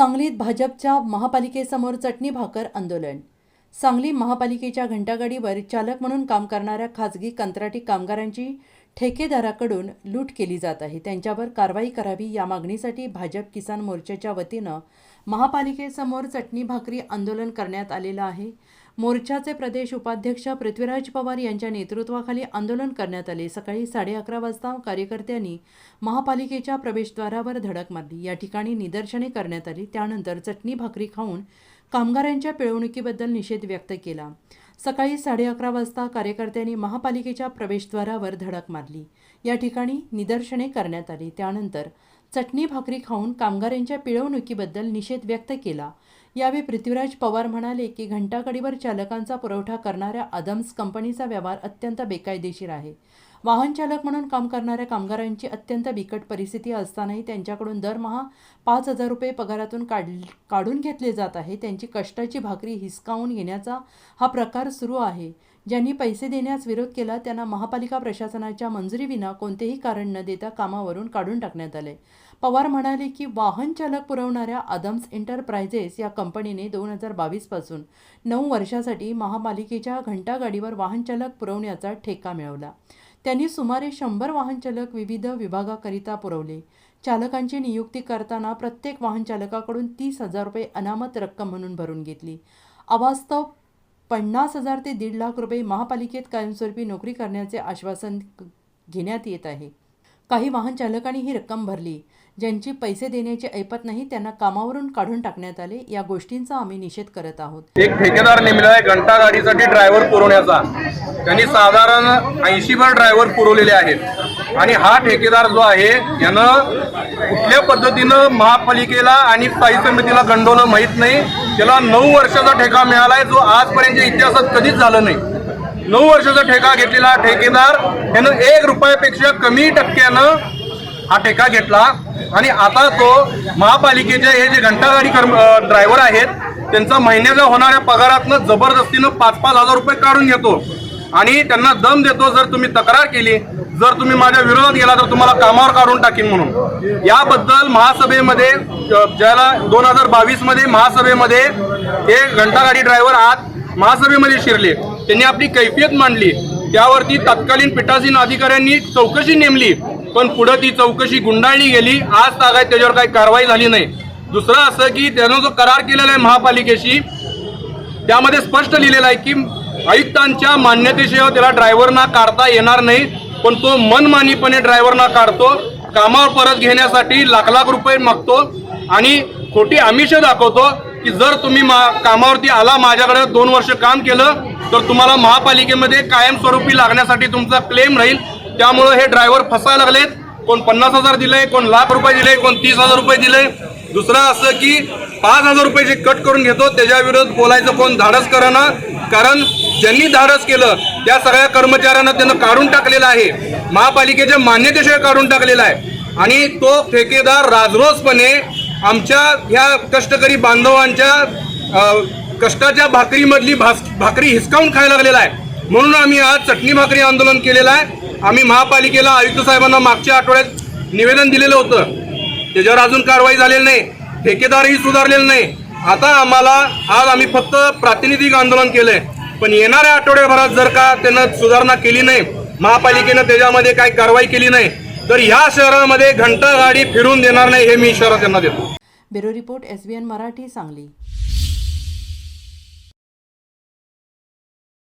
सांगलीत भाजपच्या महापालिकेसमोर चटणी भाकर आंदोलन. सांगली महापालिकेच्या घंटागाडीवर चालक म्हणून काम करणाऱ्या खाजगी कंत्राटी कामगारांची ठेकेदाराकडून लूट केली जात आहे. त्यांच्यावर कारवाई करावी या मागणीसाठी भाजप किसान मोर्चाच्या वतीनं महापालिकेसमोर चटणी भाकरी आंदोलन करण्यात आलेलं आहे. मोर्चाचे प्रदेश उपाध्यक्ष पृथ्वीराज पवार यांच्या नेतृत्वाखाली आंदोलन करण्यात आले. सकाळी साडे अकरा वाजता कार्यकर्त्यांनी महापालिकेच्या प्रवेशद्वारावर धडक मारली. या ठिकाणी निदर्शने करण्यात आली. त्यानंतर चटणी भाकरी खाऊन कामगारांच्या पिळवणुकीबद्दल निषेध व्यक्त केला. सकाळी साडे अकरा वाजता कार्यकर्त्यांनी महापालिकेच्या प्रवेशद्वारावर धडक मारली. या ठिकाणी निदर्शने करण्यात आली. त्यानंतर चटणी भाकरी खाऊन कामगारांच्या पिळवणुकीबद्दल निषेध व्यक्त केला. यावेळी पृथ्वीराज पवार म्हणाले की घंटाकडीवर चालकांचा पुरवठा करणाऱ्या अदम्स कंपनीचा व्यवहार अत्यंत बेकायदेशीर आहे. वाहनचालक म्हणून काम करणाऱ्या कामगारांची अत्यंत बिकट परिस्थिती असतानाही त्यांच्याकडून दरमहा पाच हजार रुपये पगारातून काढ काढून घेतले जात आहे. त्यांची कष्टाची भाकरी हिसकावून घेण्याचा हा प्रकार सुरू आहे. ज्यांनी पैसे देण्यास विरोध केला त्यांना महापालिका प्रशासनाच्या मंजुरीविना कोणतेही कारण न देता कामावरून काढून टाकण्यात आले. पवार म्हणाले की वाहन चालक पुरवणाऱ्या अदम्स एंटरप्राइजेस या कंपनीने दोन हजार बावीसपासून नऊ वर्षासाठी महापालिकेच्या घंटागाडीवर वाहनचालक पुरवण्याचा ठेका मिळवला. त्यांनी सुमारे शंभर वाहनचालक विविध विभागाकरिता पुरवले. चालकांची नियुक्ती करताना प्रत्येक वाहनचालकाकडून तीस हजार रुपये अनामत रक्कम म्हणून भरून घेतली. अवास्तव पन्नास हजार ते दीड लाख रुपये महापालिकेत कायमस्वरूपी नोकरी करण्याचे आश्वासन घेण्यात येत आहे. काही वाहन चालकांनी ही रक्कम भरली. ज्यांची पैसे देण्याची ऐपत नाही त्यांना कामावरून काढून टाकण्यात आले. या गोष्टींचा आम्ही निषेध करत आहोत. एक ठेकेदार नेमला आहे घंटा गाडीसाठी ड्रायव्हर पुरवण्याचा. त्यांनी साधारण ऐंशी भर ड्रायव्हर पुरवलेले आहेत. आणि हा ठेकेदार जो आहे यानं कुठल्या पद्धतीनं महापालिकेला आणि स्थायी समितीला गंडवलं माहीत नाही. त्याला नऊ वर्षाचा ठेका मिळाला आहे जो आजपर्यंतच्या इतिहासात कधीच झालं नाही. नऊ वर्षाचा ठेका घेतलेला ठेकेदार यानं एक रुपयापेक्षा कमी टक्क्यानं हा ठेका घेतला. आणि आता तो महापालिकेचे हे जे घंटागाडी कर्म ड्रायव्हर आहेत त्यांचा महिन्याचा होणाऱ्या पगारातनं जबरदस्तीनं पाच पाच हजार रुपये काढून घेतो. आणि त्यांना दम देतो जर तुम्ही तक्रार केली जर तुम्ही माझ्या विरोधात गेला तर तुम्हाला कामावर काढून टाकीन म्हणून. याबद्दल महासभेमध्ये ज्याला दोन हजार बावीसमध्ये महासभेमध्ये हे घंटागाडी ड्रायव्हर आज महासभेमध्ये शिरले. त्यांनी आपली कैफियत मांडली. त्यावरती तत्कालीन पीठासीन अधिकाऱ्यांनी चौकशी नेमली. पण पुढे ती चौकशी गुंडाळली गेली. आज तागायत त्याच्यावर काही कारवाई झाली नाही. दुसरं असं की त्यानं जो करार केलेला आहे महापालिकेशी त्यामध्ये स्पष्ट लिहिलेलं आहे की आयुक्तांच्या मान्यतेशिवाय त्याला ड्रायव्हरना काढता येणार नाही पण तो मनमानीपणे ड्रायव्हरना काढतो कामावर परत घेण्यासाठी लाख लाख रुपये मागतो आणि खोटी आमिष दाखवतो की जर तुम्ही मा कामावरती आला माझ्याकडे दोन वर्ष काम केलं तर तुम्हाला महापालिकेमध्ये कायमस्वरूपी लागण्यासाठी तुमचा क्लेम राहील. त्यामुळं हे ड्रायव्हर फसायला लागलेत. कोण पन्नास हजार दिले कोण लाख रुपये दिले कोण तीस हजार रुपये दिले दुसरं असं की पाच हजार रुपये जे कट करून घेतो त्याच्या बोलायचं कोण धाडस करणं कारण ज्यांनी धाडस केलं त्या सगळ्या कर्मचाऱ्यांना त्यानं काढून टाकलेलं आहे. महापालिकेच्या मान्यतेशिवाय काढून टाकलेला आहे. आणि तो ठेकेदार राजरोसपणे आमच्या ह्या कष्टकरी बांधवांच्या कष्टाच्या भाकरीमधली भास भाकरी हिसकावून खायला लागलेला आहे. म्हणून आम्ही आज चटणी भाकरी आंदोलन केलेलं आहे. आम्ही महापालिकेला आयुक्त साहेबांना मागच्या आठवड्यात निवेदन दिलेलं होतं. त्याच्यावर अजून कारवाई झालेली नाही. ठेकेदारही सुधारलेलं नाही. आता आम्हाला आज आम्ही फक्त प्रातिनिधिक आंदोलन केलंय. पण येणाऱ्या आठवड्याभरात जर का त्यानं सुधारणा केली नाही महापालिकेनं त्याच्यामध्ये काही कारवाई केली नाही तर ह्या शहरामध्ये घंटा गाडी फिरून देणार नाही हे मी इशारा त्यांना देतो. Bureau report S Marathi Sangli.